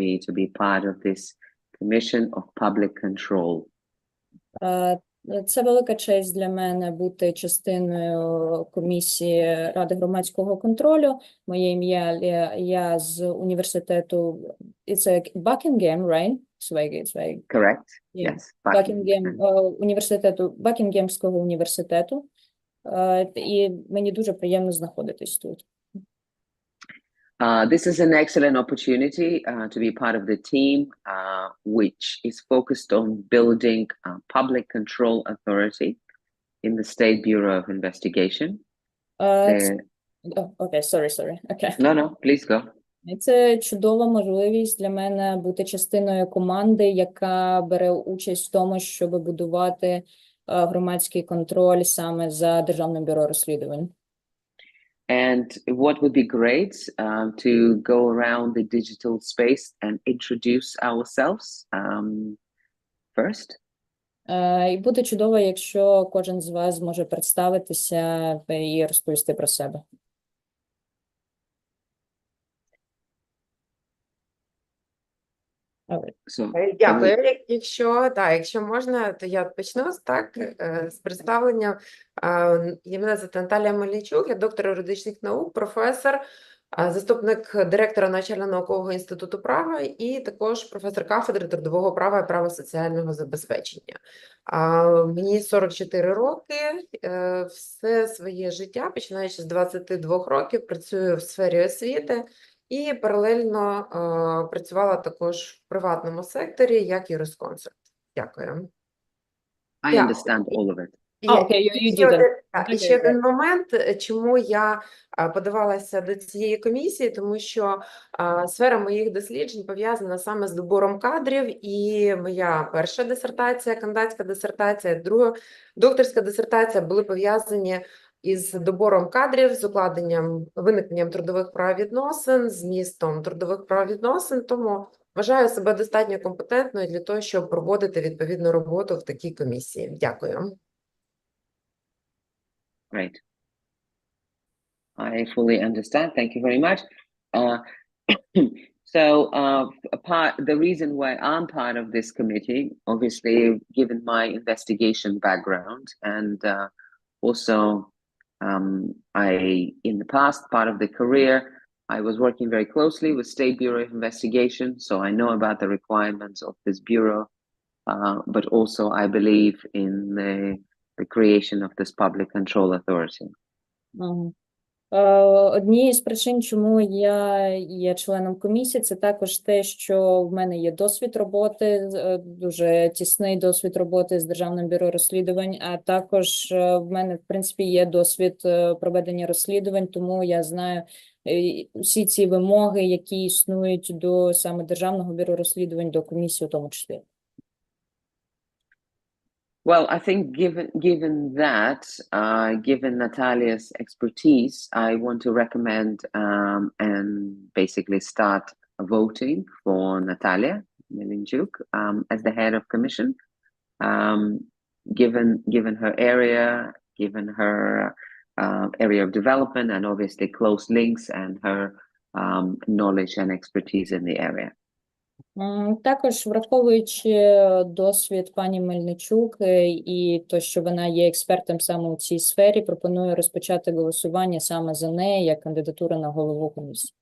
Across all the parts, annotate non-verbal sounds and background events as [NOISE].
me to be part of this Commission of Public Control. Це велика честь для мене бути частиною комісії Ради громадського контролю. Моє ім'я я з університету, it's a Buckingham, right? Zweig. Correct? Yeah. Yes. Бакінгем, е, університету, Бакінгемського університету. Е, І мені дуже приємно знаходитись тут. Uh, this is an excellent opportunity uh, to be part of the team, uh, which is focused on building a public control authority in the State Bureau of Investigation. Е, ц- Uh, о, Окей, sorry, sorry. Окей. no, no, please go. І Це чудова можливість для мене бути частиною команди, яка бере участь в тому, щоб будувати е, громадський контроль саме за Державним бюро розслідувань. And what would be great um, to go around the digital space and introduce ourselves um, first. Е, І буде чудово, якщо кожен з вас зможе представитися і розповісти про себе. So, Е, Дякую. Як- Якщо так, якщо можна, то я почну з так е, з представлення. Е, я- Мене звати Наталія Мельничук, я доктор юридичних наук, професор, е, заступник директора Навчально-наукового інституту права і також професор кафедри трудового права і права соціального забезпечення. А, Мені 44 роки. е, Все своє життя, починаючи з 22 років, працюю в сфері освіти. І паралельно е, працювала також в приватному секторі як юрисконсульт. Дякую. I Yeah. understand all of it. І А, я- you- you ще один, that. і ще один момент, е, чому я е, подавалася до цієї комісії, тому що е, сфера моїх досліджень пов'язана саме з добором кадрів, і моя перша дисертація, кандидатська дисертація, друга докторська дисертація були пов'язані із добором кадрів, з укладенням, виникненням трудових правовідносин, змістом трудових правовідносин, тому вважаю себе достатньо компетентною для того, щоб проводити відповідну роботу в такій комісії. Дякую. Great. I fully understand. Thank you very much. Uh, [CLEARS THROAT] so, uh, part the reason why I'm part of this committee, obviously, given my investigation background, and uh, also, Um, I, in the past part of the career, I was working very closely with State Bureau of Investigation, so I know about the requirements of this bureau, uh, but also I believe in the, the creation of this public control authority. Mm -hmm. Однією з причин, чому я є членом комісії, це також те, що в мене є досвід роботи, е, дуже тісний досвід роботи з Державним бюро розслідувань, а також е, в мене, в принципі, є досвід е, проведення розслідувань, тому я знаю е, всі ці вимоги, які існують до саме Державного бюро розслідувань, до комісії у тому числі. Well, I think given given that, uh, given Natalia's expertise, I want to recommend um, and basically start voting for Natalia Milinchuk um, as the head of commission. Um, given given her area, given her uh, area of development, and obviously close links and her um, knowledge and expertise in the area. Також враховуючи досвід пані Мельничук е, і то, що вона є експертом саме у цій сфері, пропоную розпочати голосування саме за неї як кандидатура на голову комісії.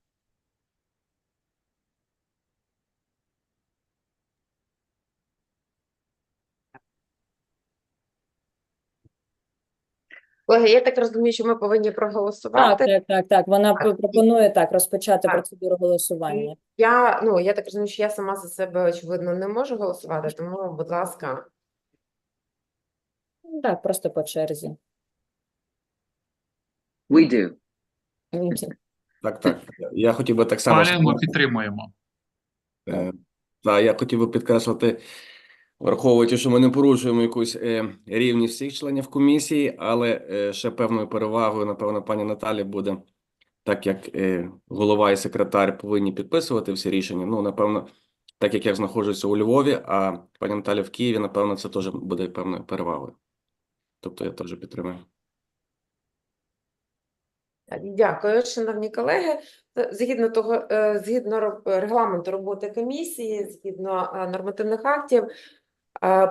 Колеги, я так розумію, що ми повинні проголосувати. так, так, так. так. Вона Так. пропонує так розпочати Так. процедуру голосування. Я, ну, я так розумію, що я сама за себе, очевидно, не можу голосувати, тому, будь ласка, Так, просто по черзі. We do. Так, так. Я хотів би так само. Палянго підтримуємо. Е, Та, я хотів би підкреслити, враховуючи, що ми не порушуємо якусь е, рівність всіх членів комісії, але е, ще певною перевагою, напевно, пані Наталі буде, так як е, голова і секретар повинні підписувати всі рішення. Ну, напевно, так як я знаходжуся у Львові, а пані Наталя в Києві, напевно, це теж буде певною перевагою. Тобто я теж підтримую. Дякую, шановні колеги. Згідно того, згідно регламенту роботи комісії, згідно нормативних актів,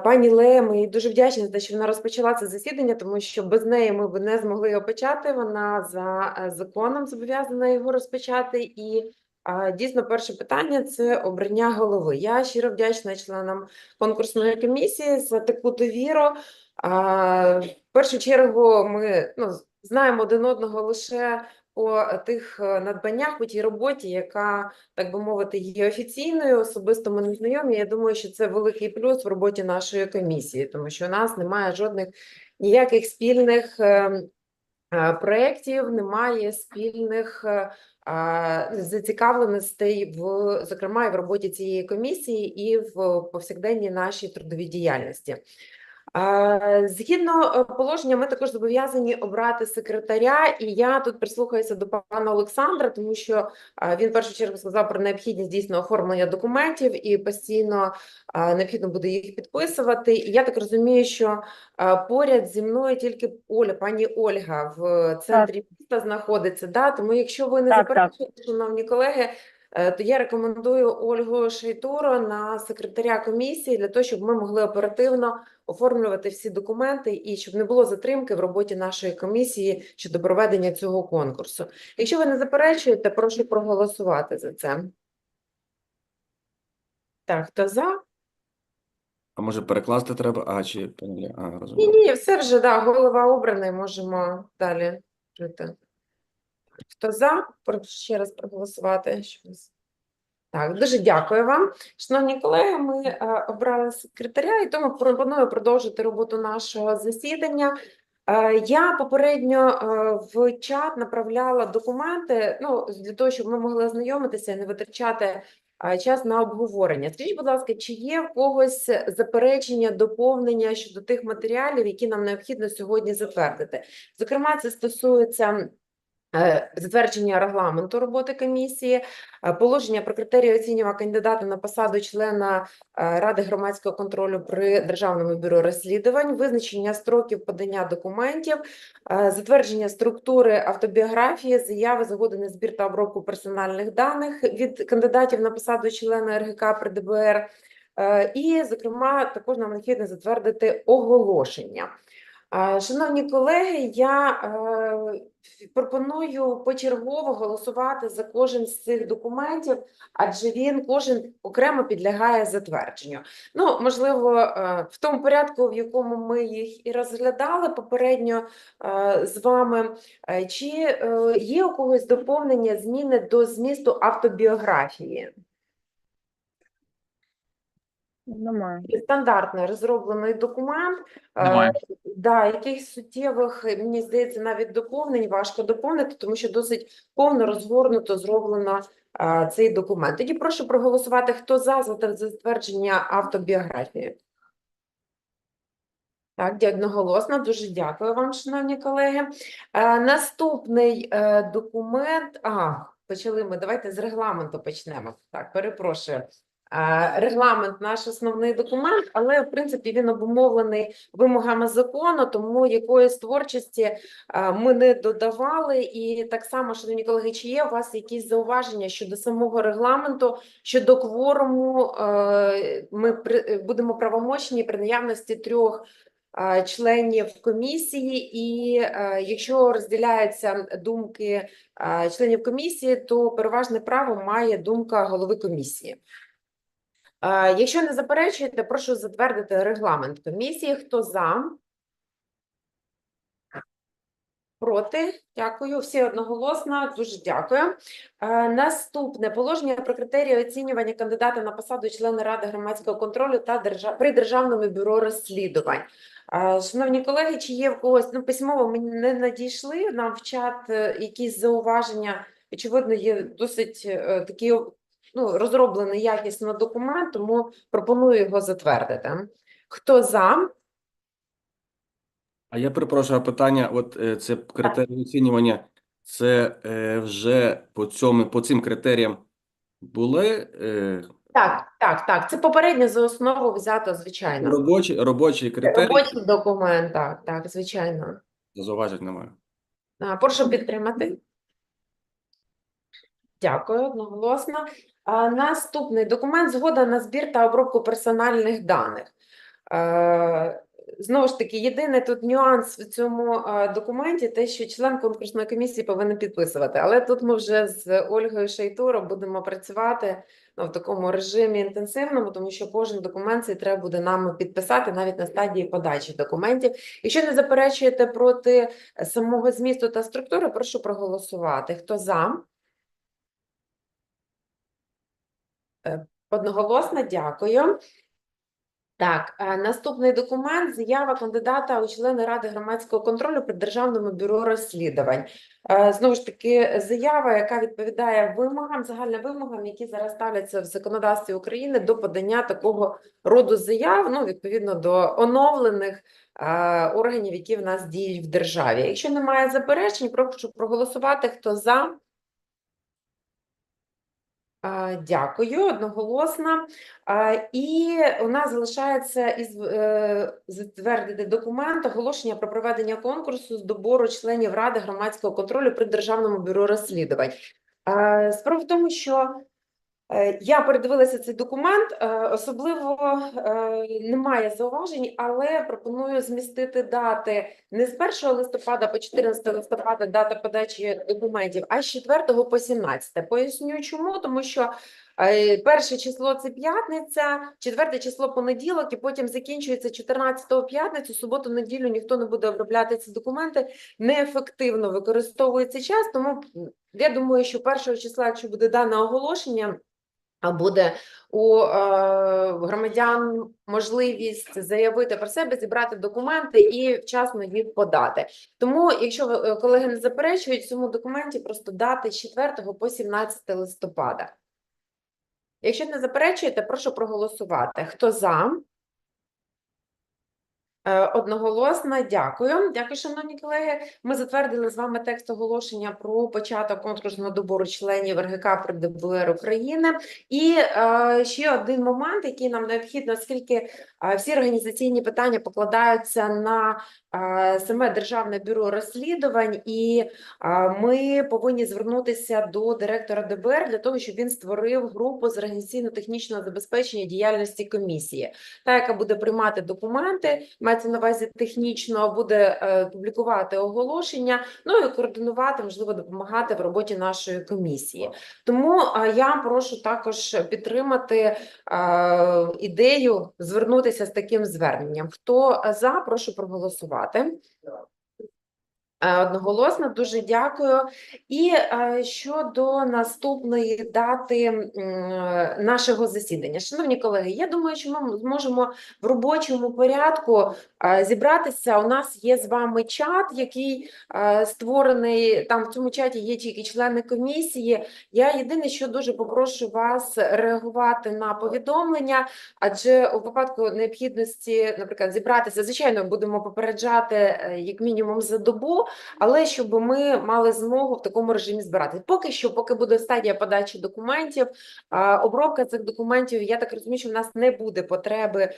пані Лея, ми дуже вдячні за те, що вона розпочала це засідання, тому що без неї ми б не змогли його почати. Вона за е, законом зобов'язана його розпочати. І дійсно, перше питання це обрання голови. Я щиро вдячна членам конкурсної комісії за таку довіру. В першу чергу ми ну, знаємо один одного лише по тих е, надбаннях, по тій роботі, яка, так би мовити, є офіційною, особисто ми не знайомі. Я думаю, що це великий плюс в роботі нашої комісії, тому що у нас немає жодних ніяких спільних ем, е, проєктів, немає спільних е, зацікавленостей в, зокрема, і в роботі цієї комісії, і в повсякденній нашій трудовій діяльності. Згідно е, положення, ми також зобов'язані обрати секретаря, і я тут прислухаюся до пана Олександра, тому що він в першу чергу сказав про необхідність дійсно оформлення документів і постійно необхідно буде їх підписувати. І я так розумію, що поряд зі мною тільки Оля, пані Ольга в центрі міста знаходиться. Да? Тому якщо ви не Так, так. заперечуєте, шановні колеги, Е, то я рекомендую Ольгу Шейтуро на секретаря комісії для того, щоб ми могли оперативно оформлювати всі документи і щоб не було затримки в роботі нашої комісії щодо проведення цього конкурсу. Якщо ви не заперечуєте, прошу проголосувати за це. Так, хто за? А може перекласти треба? А, чи А, Ні, розумію. ні, все вже, да, голова обраний, можемо далі жити. Хто за? Прошу ще раз проголосувати. нас- Так, дуже дякую вам. Шановні колеги, ми е, обрали секретаря, і тому пропоную продовжити роботу нашого засідання. Е, я попередньо е, в чат направляла документи, ну, для того, щоб ми могли ознайомитися і не витрачати час на обговорення. Скажіть, будь ласка, чи є в когось заперечення, доповнення щодо тих матеріалів, які нам необхідно сьогодні затвердити? Зокрема, це стосується затвердження регламенту роботи комісії, е, положення про критерії оцінювання кандидата на посаду члена е, Ради громадського контролю при Державному бюро розслідувань, визначення строків подання документів, е, затвердження структури автобіографії, заяви, згоди на збір та обробку персональних даних від кандидатів на посаду члена РГК при ДБР. Е, І, зокрема, також нам необхідно затвердити оголошення. А, Шановні колеги, я е, пропоную почергово голосувати за кожен з цих документів, адже він кожен окремо підлягає затвердженню. Ну, можливо, е, в тому порядку, в якому ми їх і розглядали попередньо е, з вами. Е, Чи е, є у когось доповнення зміни до змісту автобіографії? Немає. Стандартний розроблений документ. Е, Немає. Да, якихось суттєвих, мені здається, навіть доповнень важко доповнити, тому що досить повно розгорнуто зроблено е, цей документ. Тоді прошу проголосувати, хто за за затвердження автобіографії. Так, одноголосно. Дуже дякую вам, шановні колеги. Е, наступний е, документ. А, почали ми. Давайте з регламенту почнемо. Так, перепрошую. Е, Регламент наш основний документ, але в принципі він обумовлений вимогами закону, тому якоїсь творчості е, ми не додавали. І так само, шановні колеги, чи є у вас якісь зауваження щодо самого регламенту, щодо кворуму? Е, Ми будемо правомочні при наявності трьох членів комісії, і якщо розділяються думки членів комісії, то переважне право має думка голови комісії. Е, Якщо не заперечуєте, прошу затвердити регламент комісії. Хто за? Проти? Дякую. Всі одноголосно. Дуже дякую. Е, Наступне положення про критерії оцінювання кандидата на посаду члена Ради громадського контролю та держав... при Державному бюро розслідувань. Е, Шановні колеги, чи є в когось, ну, письмово ми не надійшли нам в чат якісь зауваження. Очевидно, є досить такий ну, розроблений якісно документ, тому пропоную його затвердити. Хто за? А я перепрошую, питання, от е, це критерії оцінювання, це е, вже по цьому, по цим критеріям були е, Так, так, так. Це попередньо за основу взято, звичайно. робочі, робочі критерії? Робочий документ, так, так, звичайно. Зауважень немає. А, Прошу підтримати. Дякую, одноголосно. Наступний документ згода на збір та обробку персональних даних. Е, Знову ж таки, єдиний тут нюанс в цьому е, документі, те, що член конкурсної комісії повинен підписувати. Але тут ми вже з Ольгою Шейтуро будемо працювати ну, в такому режимі інтенсивному, тому що кожен документ цей треба буде нам підписати навіть на стадії подачі документів. Якщо не заперечуєте проти самого змісту та структури, прошу проголосувати. Хто за? Е, Одноголосно, дякую. Так, е, наступний документ заява кандидата у члени Ради громадського контролю при Державному бюро розслідувань. Е, Знову ж таки, заява, яка відповідає вимогам, загальним вимогам, які зараз ставляться в законодавстві України до подання такого роду заяв, ну, відповідно до оновлених е, органів, які в нас діють в державі. Якщо немає заперечень, прошу проголосувати. Хто за? Дякую, одноголосно. І у нас залишається із е, затвердити документ оголошення про проведення конкурсу з добору членів Ради громадського контролю при Державному бюро розслідувань. Справа в тому, що я передивилася цей документ, е, особливо е, немає зауважень, але пропоную змістити дати не з 1 листопада по 14 листопада дата подачі документів, а з 4 по 17. Поясню чому, тому що е, перше число це п'ятниця, четверте число понеділок, і потім закінчується 14 п'ятницю, суботу, неділю ніхто не буде обробляти ці документи, неефективно використовується час, тому я думаю, що першого числа, якщо буде дане оголошення, буде у е, громадян можливість заявити про себе, зібрати документи і вчасно їх подати. Тому, якщо е, колеги не заперечують, цьому документі просто дати з 4 по 17 листопада. Якщо не заперечуєте, прошу проголосувати. Хто за? Е, Одноголосно, дякую. Дякую, шановні колеги. Ми затвердили з вами текст оголошення про початок конкурсного добору членів РГК при ДБР України. І е, ще один момент, який нам необхідно, оскільки е, всі організаційні питання покладаються на е, саме Державне бюро розслідувань, і е, ми повинні звернутися до директора ДБР для того, щоб він створив групу з організаційно-технічного забезпечення діяльності комісії, та яка буде приймати документи, мається на увазі технічно, буде е, публікувати оголошення, ну і координувати, можливо, допомагати в роботі нашої комісії. Тому я прошу також підтримати е, ідею звернутися з таким зверненням. Хто е, за, прошу проголосувати. Е, Одноголосно, дуже дякую. І е, щодо наступної дати е, нашого засідання, шановні колеги, я думаю, що ми зможемо в робочому порядку зібратися. У нас є з вами чат, який створений. Там в цьому чаті є тільки члени комісії. Я єдине, що дуже попрошу вас реагувати на повідомлення, адже у випадку необхідності, наприклад, зібратися, звичайно, будемо попереджати як мінімум за добу, але щоб ми мали змогу в такому режимі збирати. Поки що, поки буде стадія подачі документів, обробка цих документів, я так розумію, що в нас не буде потреби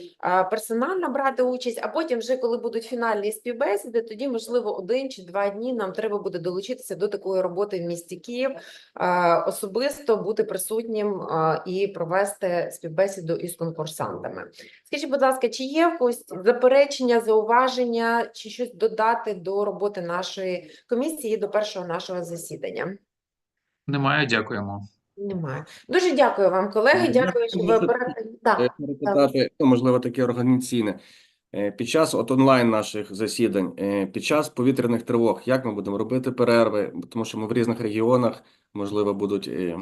персонально брати участь, а потім, вже коли будуть фінальні співбесіди, тоді, можливо, один чи два дні нам треба буде долучитися до такої роботи в місті Київ, особисто бути присутнім і провести співбесіду із конкурсантами. Скажіть, будь ласка, чи є в когось заперечення, зауваження, чи щось додати до роботи нашої комісії до першого нашого засідання? Немає, дякуємо. Немає. Дуже дякую вам, колеги. Е, Дякую, що ви можу- Е, Так, перепитати, ну, можливо, таке організаційне. Е, Під час от онлайн наших засідань, е, під час повітряних тривог, як ми будемо робити перерви? Тому що ми в різних регіонах, можливо, будуть е,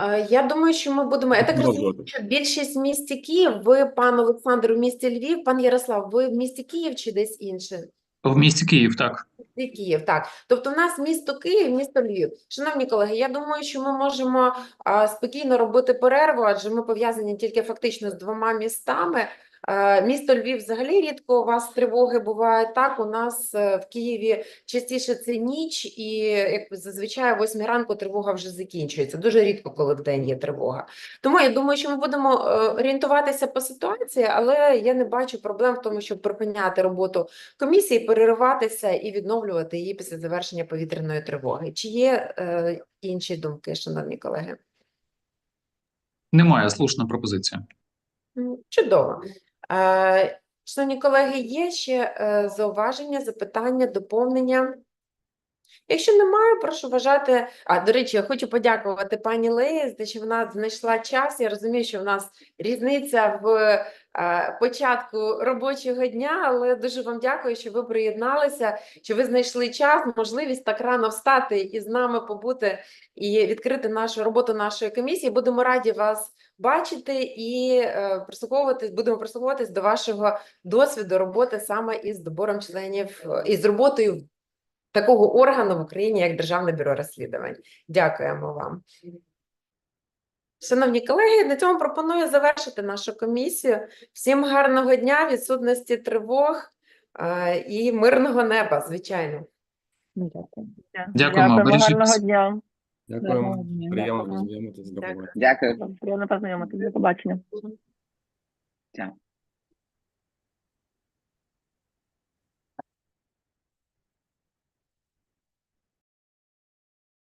Е, я думаю, що ми будемо. Я так розумію, Продовжувати. що більшість в місті Київ. Ви, пан Олександр, у місті Львів, пан Ярослав, ви в місті Київ чи десь інше? В місті Київ, так. І Київ, так. Тобто в нас місто Київ, місто Львів. Шановні колеги, я думаю, що ми можемо а, спокійно робити перерву, адже ми пов'язані тільки фактично з двома містами. Місто Львів взагалі рідко у вас тривоги бувають. Так, у нас е, в Києві частіше це ніч, і як зазвичай о 8 ранку тривога вже закінчується. Дуже рідко, коли вдень є тривога. Тому я думаю, що ми будемо е, орієнтуватися по ситуації, але я не бачу проблем в тому, щоб припиняти роботу комісії, перериватися і відновлювати її після завершення повітряної тривоги. Чи є е, інші думки, шановні колеги? Немає слушна пропозиція. Чудово. Е, Шановні колеги, є ще е, зауваження, запитання, доповнення? Якщо немає, прошу вважати. А, до речі, я хочу подякувати пані Леї за що вона знайшла час. Я розумію, що в нас різниця в е, початку робочого дня, але дуже вам дякую, що ви приєдналися, що ви знайшли час, можливість так рано встати і з нами побути і відкрити нашу роботу нашої комісії. Будемо раді вас бачити і е, прислуховуватись, будемо прислуховуватись до вашого досвіду роботи саме із добором членів із роботою такого органу в Україні, як Державне бюро розслідувань. Дякуємо вам. Шановні колеги, на цьому пропоную завершити нашу комісію. Всім гарного дня, відсутності тривог е, і мирного неба, звичайно. Дякую. Дякуємо, бережіть гарного дня. Дякуємо. Дякую. Приємно Дякую. познайомитися. Дякую. Дякую. Приємно познайомитися. До побачення. Ciao.